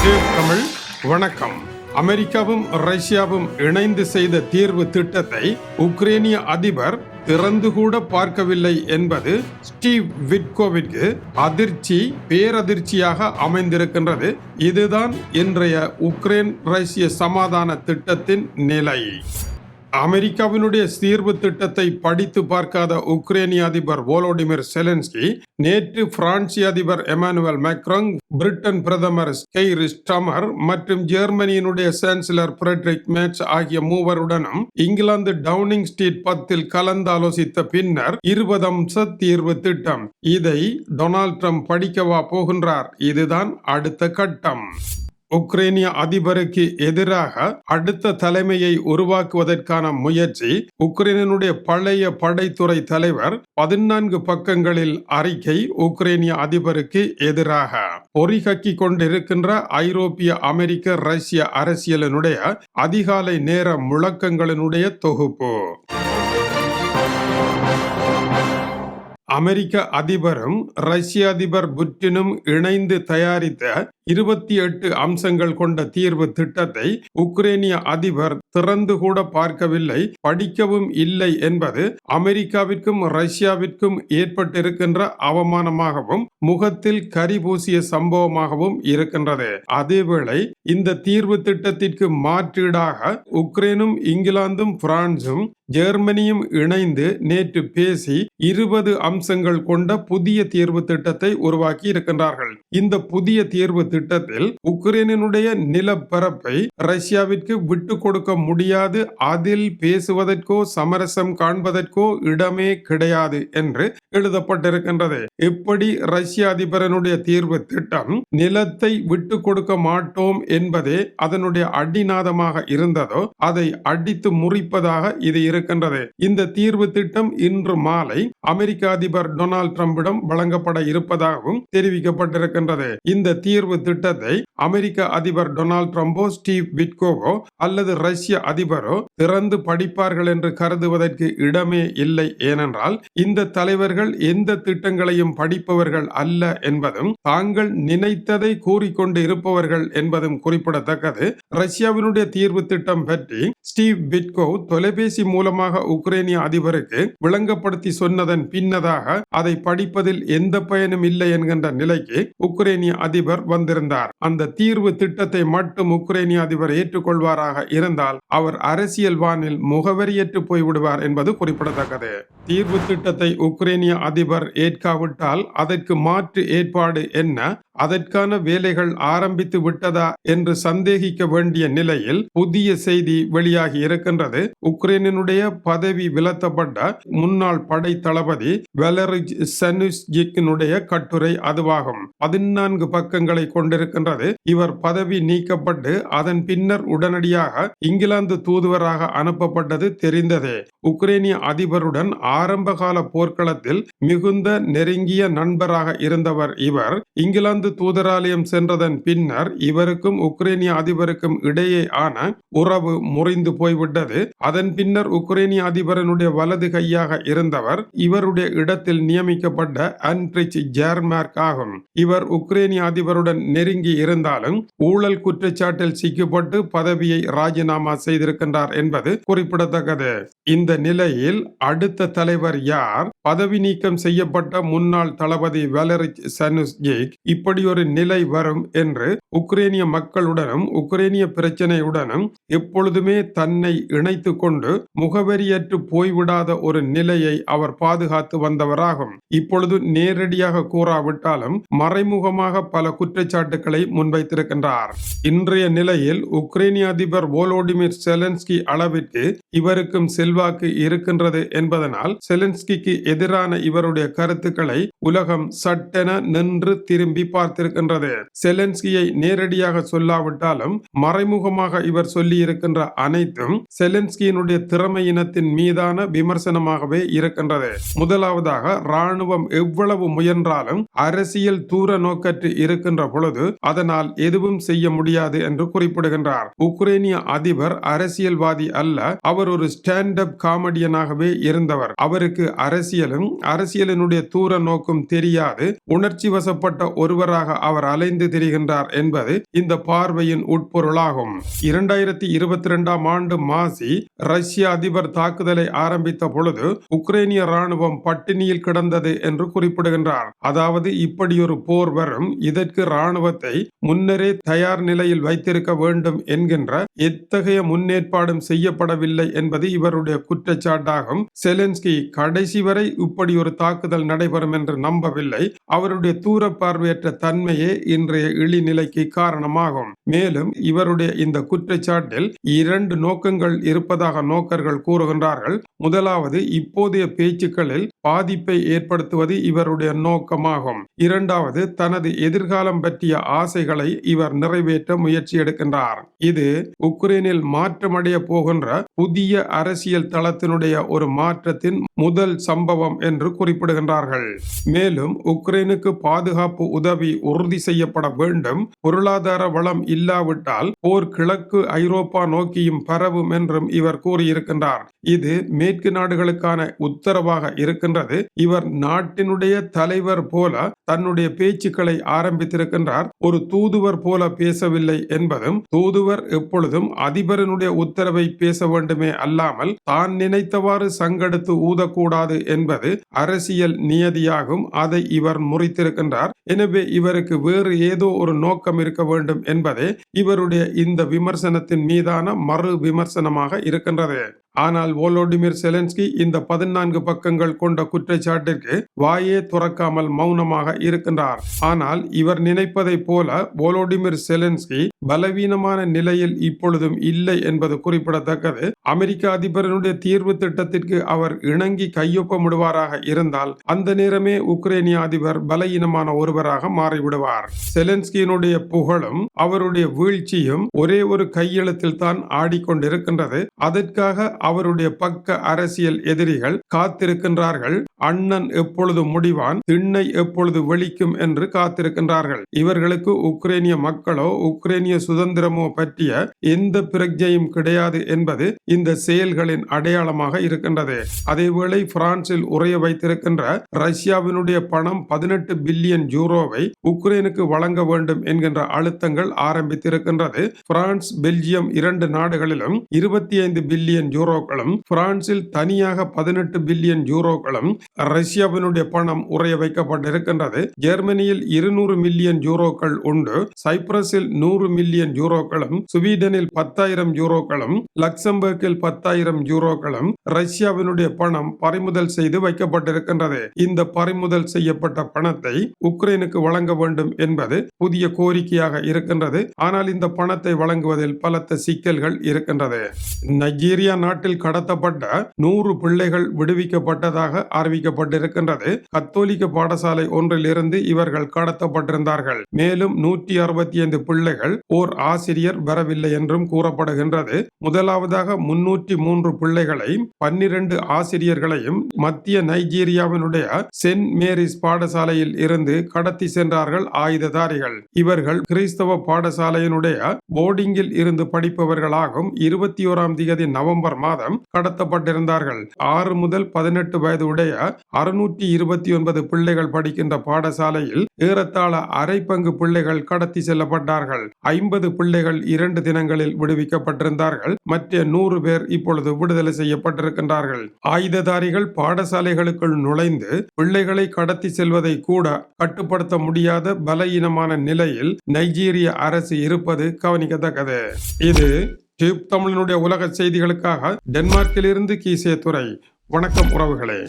தமிழ். வணக்கம். அமெரிக்காவும் ரஷ்யாவும் இணைந்து செய்த தீர்வு திட்டத்தை உக்ரேனிய அதிபர் திறந்து கூட பார்க்கவில்லை என்பது ஸ்டீவ் விட்கோவிற்கு அதிர்ச்சி பேரதிர்ச்சியாக அமைந்திருக்கின்றது. இதுதான் இன்றைய உக்ரைன் ரஷ்ய சமாதான திட்டத்தின் நிலை. அமெரிக்காவினுடைய தீர்வு திட்டத்தை படித்து பார்க்காத உக்ரைனிய அதிபர் வோலோடிமிர் செலன்ஸ்கி நேற்று பிரான்சிய அதிபர் எமானுவல் மேக்ரோங் பிரிட்டன் பிரதமர் கெய்ர் ஸ்டமர் மற்றும் ஜெர்மனியினுடைய சான்சலர் பிரெட்ரிக் மேட்ச் ஆகிய மூவருடனும் இங்கிலாந்து டவுனிங் ஸ்ட்ரீட் பத்தில் கலந்தாலோசித்த பின்னர் இருபது அம்ச தீர்வு திட்டம். இதை டொனால்ட் ட்ரம்ப் படிக்கவா போகின்றார்? இதுதான் அடுத்த கட்டம். உக்ரைனிய அதிபருக்கு எதிராக அடுத்த தலைமையை உருவாக்குவதற்கான முயற்சி உக்ரைனுடைய பழைய படைத்துறை தலைவர் பதினான்கு பக்கங்களில் அறிக்கை உக்ரைனிய அதிபருக்கு எதிராக பொறிகக்கி கொண்டிருக்கின்ற ஐரோப்பிய அமெரிக்க ரஷ்ய அரசியலினுடைய அதிகாலை நேர முழக்கங்களினுடைய தொகுப்பு. அமெரிக்க அதிபரும் ரஷ்ய அதிபர் புட்டினும் இணைந்து தயாரித்த இருபத்தி எட்டு அம்சங்கள் கொண்ட தீர்வு திட்டத்தை உக்ரேனிய அதிபர் திறந்து கூட பார்க்கவில்லை படிக்கவும் இல்லை என்பது அமெரிக்காவிற்கும் ரஷ்யாவிற்கும் ஏற்பட்டிருக்கின்ற அவமானமாகவும் முகத்தில் கரி பூசிய சம்பவமாகவும் இருக்கின்றது. அதேவேளை இந்த தீர்வு திட்டத்திற்கு மாற்றீடாக உக்ரைனும் இங்கிலாந்தும் பிரான்சும் ஜெர்மனியும் இணைந்து நேற்று பேசி இருபது அம்சங்கள் கொண்ட புதிய தீர்வு திட்டத்தை உருவாக்கி இருக்கின்றார்கள். இந்த புதிய தீர்வு திட்டத்தில் உக்ரைனினுடைய நிலப்பரப்பை ரஷ்யாவிற்கு விட்டு கொடுக்க முடியாது. அதில் பேசுவதற்கோ சமரசம் காண்பதற்கோ இடமே கிடையாது என்று எழுதப்பட்டிருக்கின்றது. இப்படி ரஷ்ய அதிபரனுடைய தீர்வு திட்டம் நிலத்தை விட்டு கொடுக்க மாட்டோம் என்பதே அதனுடைய அடிநாதமாக இருந்ததோ அதை அடித்து முறிப்பதாக இது இருக்கின்றது. இந்த தீர்வு திட்டம் இன்று மாலை அமெரிக்க அதிபர் டொனால்ட் ட்ரம்பிடம் வழங்கப்பட இருப்பதாகவும் இருக்கின்றது. இந்த தீர்வு திட்டத்தை அமெரிக்க அதிபர் டொனால்ட் ட்ரம்போ ஸ்டீவ் விட்கோவோ அல்லது ரஷ்ய அதிபரோ திறந்து படிப்பார்கள் என்று கருதுவதற்கு இடமே இல்லை ஏனென்றால் இந்த தலைவர்கள் எந்த திட்டங்களையும் படிப்பவர்கள் அல்ல என்பதும் தாங்கள் நினைத்ததை கூறிக்கொண்டு இருப்பவர்கள் என்பதும் குறிப்பிடத்தக்கது. ரஷ்யாவினுடைய தீர்வு திட்டம் பற்றி ஸ்டீவ் பிட்கோ தொலைபேசி மூலமாக உக்ரைனிய அதிபருக்கு விளங்கப்படுத்தி சொன்னதன் பின்னதாக அதை படிப்பதில் எந்த பயனும் இல்லை என்கின்ற நிலைக்கு உக்ரைனிய அதிபர் வந்திருந்தார். அந்த தீர்வு திட்டத்தை மட்டும் உக்ரைனிய அதிபர் ஏற்றுக்கொள்வாராக இருந்தால் அவர் அரசியல் வானில் முகவரியற்று போய்விடுவார் என்பது குறிப்பிடத்தக்கது. தீர்வு திட்டத்தை உக்ரைனிய அதிபர் ஏற்காவிட்டால் அதற்கு மாற்று ஏற்பாடு என்ன? அதற்கான வேலைகள் ஆரம்பித்து விட்டதா என்று சந்தேகிக்க வேண்டிய நிலையில் புதிய செய்தி வெளியாகி இருக்கின்றது. உக்ரைனினுடைய பதவி விலத்தப்பட்ட முன்னாள் படை தளபதி வெலரிஜ் சனுஸ்ஜிக்கினுடைய கட்டுரை அதுவாகும். பதினான்கு பக்கங்களை கொண்டிருக்கின்றது. இவர் பதவி நீக்கப்பட்டு அதன் பின்னர் உடனடியாக இங்கிலாந்து தூதுவராக அனுப்பப்பட்டது தெரிந்ததே. உக்ரைனிய அதிபருடன் ஆரம்பகால போர்க்களத்தில் மிகுந்த நெருங்கிய நண்பராக இருந்தவர் இவர் இங்கிலாந்து தூதராலயம் சென்றதன் பின்னர் இவருக்கும் உக்ரைனிய அதிபருக்கும் இடையே ஆன உறவு முறிந்து போய்விட்டது. அதன் பின்னர் உக்ரைனிய அதிபரனுடைய வலது கையாக இருந்தவர் இவருடைய இடத்தில் நியமிக்கப்பட்ட அன்ட்ரிச் ஜேர்மேர்க் ஆகும். இவர் உக்ரைனிய அதிபருடன் நெருங்கி இருந்தாலும் ஊழல் குற்றச்சாட்டில் சிக்கப்பட்டு பதவியை ராஜினாமா செய்திருக்கின்றார் என்பது குறிப்பிடத்தக்கது. இந்த நிலையில் அடுத்த தலைவர் யார்? பதவி நீக்கம் செய்யப்பட்ட முன்னாள் தளபதி வெலரிச் சனுஸ்ஜிக் இப்ப இப்படி ஒரு நிலை வரும் என்று உக்ரேனிய மக்களுடனும் உக்ரேனிய பிரச்சனையுடனும் எப்பொழுதுமே தன்னை இணைத்து கொண்டு முகவரியற்று போய்விடாத ஒரு நிலையை அவர் பாதுகாத்து வந்தவராகும். இப்பொழுது நேரடியாக கூறாவிட்டாலும் மறைமுகமாக பல குற்றச்சாட்டுகளை முன்வைத்திருக்கின்றார். இன்றைய நிலையில் உக்ரைனிய அதிபர் வோலோடிமிர் செலன்ஸ்கி அளவிற்கு இவருக்கும் செல்வாக்கு இருக்கின்றது என்பதனால் செலன்ஸ்கிக்கு எதிரான இவருடைய கருத்துக்களை உலகம் சட்டென நின்று திரும்பி பார்த்திருக்கின்றது செலன்ஸ்கியை நேரடியாக சொல்லாவிட்டாலும் மறைமுகமாக இவர் சொல்லி இருக்கின்ற அனைத்தும் செலன்ஸ்கியினுடைய திறமையினத்தின் மீதான விமர்சனமாகவே இருக்கின்றது. முதலாவதாக ராணுவம் எவ்வளவு முயன்றாலும் அரசியல் தூர நோக்கற்று இருக்கின்ற பொழுது அதனால் எதுவும் செய்ய முடியாது என்று குறிப்பிடுகின்றார். உக்ரைனிய அதிபர் அரசியல்வாதி அல்ல அவர் ஒரு ஸ்டாண்ட் அப் காமெடியனாகவே இருந்தவர். அவருக்கு அரசியலும் அரசியலினுடைய தூர நோக்கும் தெரியாது. உணர்ச்சி வசப்பட்ட ஒருவர் நபராக அவர் அலைந்து திரிகின்றார் என்பது இந்த பார்வையின் உட்பொருளாகும். இரண்டாயிரத்தி இருபத்தி இரண்டாம் ஆண்டு மாசி ரஷ்ய அதிபர் தாக்குதலை ஆரம்பித்த பொழுது உக்ரைனிய ராணுவம் பட்டினியில் கிடந்தது என்று குறிப்பிடுகின்றார். அதாவது இப்படியொரு போர் வரும் இதற்கு ராணுவத்தை முன்னரே தயார் நிலையில் வைத்திருக்க வேண்டும் என்கின்ற எத்தகைய முன்னேற்பாடும் செய்யப்படவில்லை என்பது இவருடைய குற்றச்சாட்டாகும். செலன்ஸ்கி கடைசி வரை இப்படி ஒரு தாக்குதல் நடைபெறும் என்று நம்பவில்லை. அவருடைய தூர பார்வையற்ற தன்மையே இன்றைய இழிநிலைக்கு காரணமாகும். மேலும் இவருடைய இந்த குற்றச்சாட்டில் இரண்டு நோக்கங்கள் இருப்பதாக நோக்கர்கள் கூறுகின்றார்கள். முதலாவது இப்போதைய பேச்சுக்களில் பாதிப்பை ஏற்படுத்துவது இவருடைய நோக்கமாகும். இரண்டாவது தனது எதிர்காலம் பற்றிய ஆசைகளை இவர் நிறைவேற்ற முயற்சி எடுக்கின்றார். இது உக்ரைனில் மாற்றமடைய போகின்ற புதிய அரசியல் தளத்தினுடைய ஒரு மாற்றத்தின் முதல் சம்பவம் என்று குறிப்பிடுகின்றார்கள். மேலும் உக்ரைனுக்கு பாதுகாப்பு உதவி உறுதி செய்யப்பட வேண்டும். பொருளாதார வளம் இல்லாவிட்டால் போர் கிழக்கு ஐரோப்பா நோக்கியும் பரவும் என்றும் இவர் கூறியிருக்கின்றார். இது மேற்கு நாடுகளுக்கான உத்தரவாக இருக்கின்றது. இவர் நாட்டினுடைய தலைவர் போல தன்னுடைய பேச்சுக்களை ஆரம்பித்திருக்கின்றார். ஒரு தூதுவர் போல பேசவில்லை என்பதும் தூதுவர் எப்பொழுதும் அதிபரனுடைய உத்தரவை பேச வேண்டுமே அல்லாமல் தான் நினைத்தவாறு சங்கெடுத்து ஊதக்கூடாது என்பது அரசியல் நியதியாகும். அதை இவர் முறித்திருக்கின்றார். எனவே இவருக்கு வேறு ஏதோ ஒரு நோக்கம் இருக்க வேண்டும் என்பதே இவருடைய இந்த விமர்சனத்தின் மீதான மறு விமர்சனமாக இருக்கின்றது. ஆனால் ஓலோடிமிர் செலன்ஸ்கி இந்த பதினான்கு பக்கங்கள் கொண்ட குற்றச்சாட்டிற்கு வாயே துறக்காமல் மௌனமாக இருக்கின்றார். ஆனால் இவர் நினைப்பதை போல ஓலோடிமிர் செலன்ஸ்கி பலவீனமான நிலையில் இப்பொழுதும் இல்லை என்பது குறிப்பிடத்தக்கது. அமெரிக்க அதிபரனுடைய தீர்வு திட்டத்திற்கு அவர் இணங்கி கையொப்பமிடுவாராக இருந்தால் அந்த நேரமே உக்ரைனிய அதிபர் பலவீனமான ஒருவராக மாறிவிடுவார். செலன்ஸ்கியினுடைய புகழும் அவருடைய வீழ்ச்சியும் ஒரே ஒரு கையெழுத்தில் தான் ஆடிக்கொண்டிருக்கின்றது. அதற்காக அவருடைய பக்க அரசியல் எதிரிகள் காத்திருக்கின்றார்கள். அண்ணன் எப்பொழுது முடிவான் திண்ணை எப்பொழுது வெளிக்கும் என்று காத்திருக்கின்றார்கள். இவர்களுக்கு உக்ரைனிய மக்களோ உக்ரைனிய சுதந்திரமோ பற்றிய எந்த பிரஜையும் கிடையாது என்பது இந்த செயல்களின் அடையாளமாக இருக்கின்றது. அதேவேளை பிரான்சில் உரைய வைத்திருக்கின்ற ரஷ்யாவினுடைய பணம் பதினெட்டு பில்லியன் யூரோவை உக்ரைனுக்கு வழங்க வேண்டும் என்கின்ற அழுத்தங்கள் ஆரம்பித்திருக்கின்றது. பிரான்ஸ் பெல்ஜியம் இரண்டு நாடுகளிலும் இருபத்தி ஐந்து பில்லியன் யூரோக்களும் பிரான்சில் தனியாக பதினெட்டு பில்லியன் யூரோக்களும் ரஷ்யாவினுடைய பணம் உரைய வைக்கப்பட்டிருக்கின்றது. ஜெர்மனியில் இருநூறு மில்லியன் யூரோக்கள் உண்டு. சைப்ரஸில் நூறு மில்லியன் யூரோக்களும் சுவீடனில் பத்தாயிரம் யூரோக்களும் லக்சம்பர்கில் பத்தாயிரம் யூரோக்களும் ரஷ்யாவினுடைய பணம் பறிமுதல் செய்து வைக்கப்பட்டிருக்கின்றது. இந்த பறிமுதல் செய்யப்பட்ட பணத்தை உக்ரைனுக்கு வழங்க வேண்டும் என்பது புதிய கோரிக்கையாக இருக்கின்றது. ஆனால் இந்த பணத்தை வழங்குவதில் பலத்த சிக்கல்கள் இருக்கின்றது. நைஜீரியா நாட்டில் கடத்தப்பட்ட நூறு பிள்ளைகள் விடுவிக்கப்பட்டதாக அறிவிக்கப்பட்டிருக்கின்றது. கத்தோலிக்க பாடசாலை ஒன்றில் இருந்து இவர்கள் கடத்தப்பட்டிருந்தார்கள். மேலும் நூற்றி அறுபத்தி ஐந்து பிள்ளைகள் ஓர் ஆசிரியர் வரவில்லை என்றும் கூறப்படுகின்றது. முதலாவதாக முன்னூற்றி மூன்று பிள்ளைகளை பன்னிரண்டு ஆசிரியர்களையும் மத்திய நைஜீரியாவினுடைய சென்ட் மேரிஸ் பாடசாலையில் இருந்து கடத்தி சென்றார்கள் ஆயுததாரிகள். இவர்கள் கிறிஸ்தவ பாடசாலையினுடைய போர்டிங்கில் இருந்து படிப்பவர்களாகும். இருபத்தி ஓராம் திகதி நவம்பர் மாதம் கடத்தப்பட்டிருந்தார்கள். ஆறு முதல் பதினெட்டு வயது உடைய அறுநூற்றி இருபத்தி ஒன்பது பிள்ளைகள் படிக்கின்ற பாடசாலையில் ஏறத்தாழ அரை பங்கு பிள்ளைகள் கடத்தி செல்லப்பட்டார்கள். ஐம்பது பிள்ளைகள் இரண்டு தினங்களில் விடுவிக்கப்பட்டிருந்தார்கள். மற்ற நூறு பேர் இப்பொழுது விடுதலை செய்யப்பட்டிருக்கின்றார்கள். ஆயுததாரிகள் பாடசாலைகளுக்குள் நுழைந்து பிள்ளைகளை கடத்தி செல்வதை கூட கட்டுப்படுத்த முடியாத பலவீனமான நிலையில் நைஜீரிய அரசு இருப்பது கவனிக்கத்தக்கது. இது டியூப் தமிழனுடைய உலக செய்திகளுக்காக டென்மார்க்கிலிருந்து கீசே துறை வணக்கம் உறவுகளே.